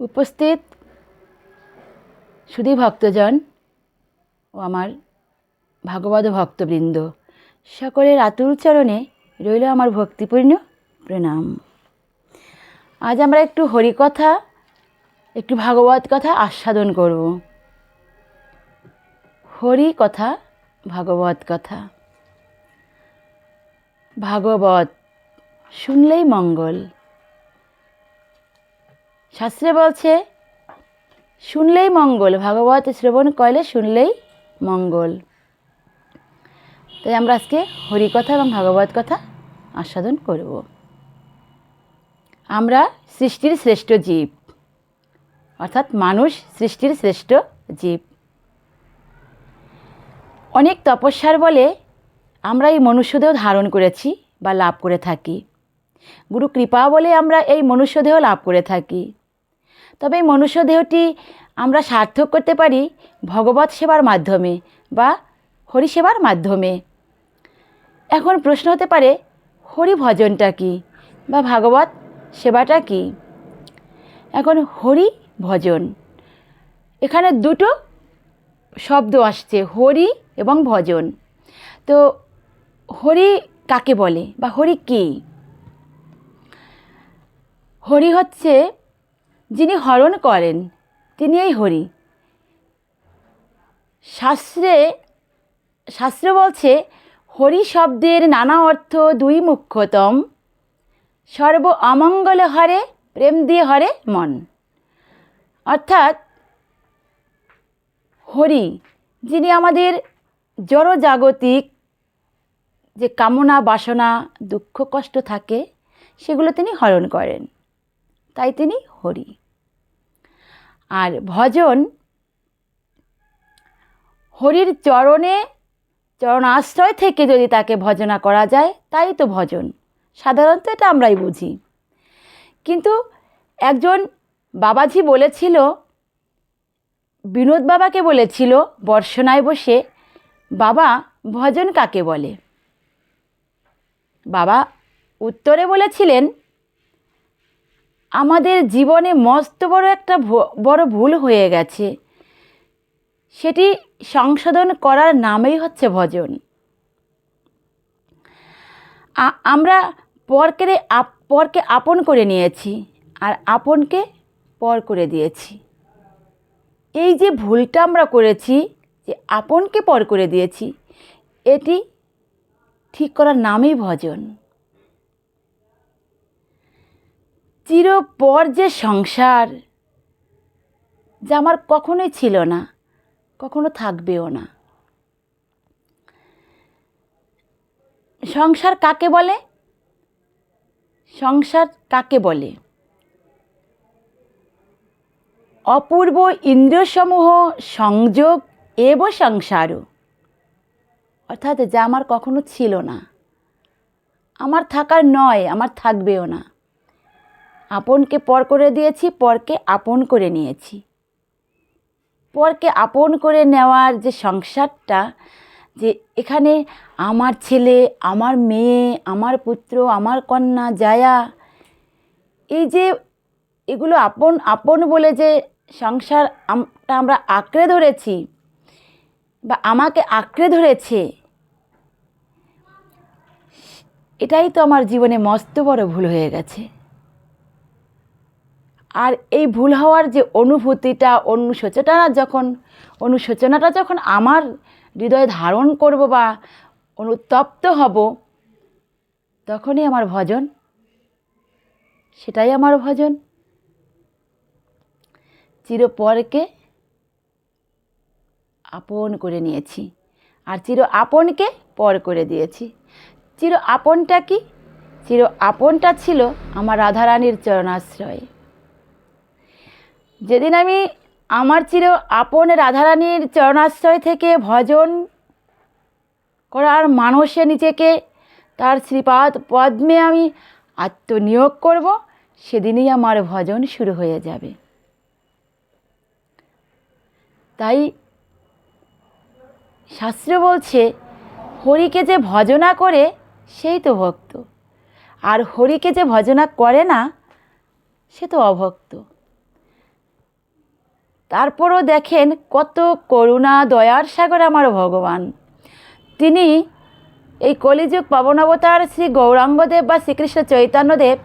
উপস্থিত সুধী ভক্তজন ও আমার ভাগবত ভক্তবৃন্দ। সকলের আতুল চরণে রইল আমার ভক্তিপূর্ণ প্রণাম। আজ আমরা একটু হরিকথা, একটু ভাগবত কথা আস্বাদন করব। হরি কথা ভাগবত কথা। ভাগবত শুনলেই মঙ্গল। শাস্ত্রে বলছে, শুনলেই মঙ্গল। ভাগবত শ্রবণ করলে শুনলেই মঙ্গল। তাই আমরা আজকে হরিকথা এবং ভাগবত কথা আস্বাদন করব। আমরা সৃষ্টির শ্রেষ্ঠ জীব, অর্থাৎ মানুষ সৃষ্টির শ্রেষ্ঠ জীব। অনেক তপস্যার বলে আমরা এই মনুষ্যদেহ ধারণ করেছি বা লাভ করে থাকি। গুরু কৃপা বলে আমরা এই মনুষ্যদেহ লাভ করে থাকি। তবে এই মনুষ্যদেহটি আমরা সার্থক করতে পারি ভগবত সেবার মাধ্যমে বা হরি সেবার মাধ্যমে। এখন প্রশ্ন হতে পারে হরি ভজনটা কী বা ভাগবত সেবাটা কী? এখন হরি ভজন এখানে দুটো শব্দ আসছে, হরি এবং ভজন। তো হরি কাকে বলে বা হরি কী? হরি হচ্ছে যিনি হরণ করেন, তিনি এই হরি। শাস্ত্রে, শাস্ত্র বলছে, হরি শব্দের নানা অর্থ দুই মুখ্যতম। সর্ব অমঙ্গল হরে, প্রেম দিয়ে হরে মন। অর্থাৎ, হরি, যিনি আমাদের জড়জাগতিক যে কামনা, বাসনা, দুঃখ, কষ্ট থাকে, সেগুলো তিনি হরণ করেন। তাই তিনি হরি। আর ভজন হরির চরণে, চরণাশ্রয় থেকে যদি তাকে ভজনা করা যায়, তাই তো ভজন। সাধারণত এটা আমরাই বুঝি। কিন্তু একজন বাবাজি বলেছিল, বিনোদ বাবাকে বলেছিল, বর্ষনায় বসে, বাবা, ভজন কাকে বলে? বাবা উত্তরে বলেছিলেন আমাদের জীবনে মস্ত বড় একটা বড় ভুল হয়ে গেছে। সেটি সংশোধন করার নামেই হচ্ছে ভজন। আমরা পরকে পরকে আপন করে নিয়েছি আর আপনকে পর করে দিয়েছি। এই যে ভুলটা আমরা করেছি, যে আপনকে পর করে দিয়েছি, এটি ঠিক করার নামই ভজন। চিরপর যে সংসার, যা আমার কখনোই ছিল না, কখনো থাকবেও না। সংসার কাকে বলে? সংসার কাকে বলে? অপূর্ব ইন্দ্রসমূহ সংযোগ এব সংসারও অর্থাৎ যা আমার কখনো ছিল না, আমার থাকার নয়, আমার থাকবেও না। আপনকে পর করে দিয়েছি, পরকে আপন করে নিয়েছি। পরকে আপন করে নেওয়ার যে সংসারটা, যে এখানে আমার ছেলে, আমার মেয়ে, আমার পুত্র, আমার কন্যা, জায়া, এই যে এগুলো আপন আপন বলে যে সংসারটা আমরা আঁকড়ে ধরেছি বা আমাকে আঁকড়ে ধরেছে, এটাই তো আমার জীবনে মস্ত বড় ভুল হয়ে গেছে। আর এই ভুল হওয়ার যে অনুভূতিটা অনুশোচনাটা যখন অনুশোচনাটা যখন আমার হৃদয়ে ধারণ করব বা অনুতপ্ত হব, তখনই আমার ভজন। সেটাই আমার ভজন। চিরপরকে আপন করে নিয়েছি, আর চির আপনকে পর করে দিয়েছি। চির আপনটা কি? চির আপনটা ছিল আমার রাধারানীর চরণাশ্রয়। যেদিন আমি আমার চির আপন রাধারানীর চরণাশ্রয় থেকে ভজন করার মানসে নিজেকে, তার শ্রীপাদ পদ্মে আমি আত্মনিয়োগ করব, সেদিনই আমার ভজন শুরু হয়ে যাবে। তাই শাস্ত্র বলছে, হরিকে যে ভজনা করে, সেই তো ভক্ত। আর হরিকে যে ভজনা করে না, সে তো অভক্ত। তারপরও দেখেন কত করুণা, দয়ার সাগর আমার ভগবান। তিনি এই কলিযুগ পবনাবতার শ্রী গৌরাঙ্গদেব বা শ্রীকৃষ্ণ চৈতন্যদেব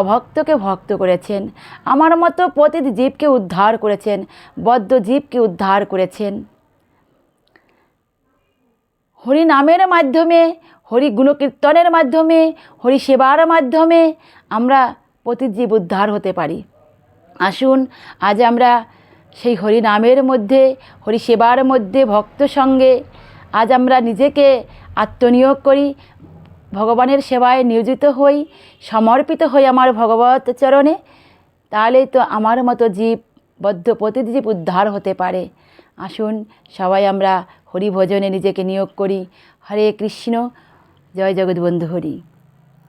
অভক্তকে ভক্ত করেছেন। আমার মতো প্রতিটি জীবকে উদ্ধার করেছেন, বদ্ধ জীবকে উদ্ধার করেছেন। হরি নামের মাধ্যমে, হরি গুণকীর্তনের মাধ্যমে, হরি সেবার মাধ্যমে আমরা প্রতিজীব উদ্ধার হতে পারি। আসুন, আজ আমরা সেই হরি নামের মধ্যে হরি সেবার মধ্যে, ভক্ত সঙ্গে আজ আমরা নিজেকে আত্মনিয়োগ করি, ভগবানের সেবায় নিয়োজিত হই, সমর্পিত হই আমার ভগবত চরণে। তাহলেই তো আমার মতো জীব, বদ্ধ প্রতিটি জীব উদ্ধার হতে পারে। আসুন সবাই আমরা হরি ভজনে নিজেকে নিয়োগ করি। হরে কৃষ্ণ, জয় জগৎবন্ধু হরি।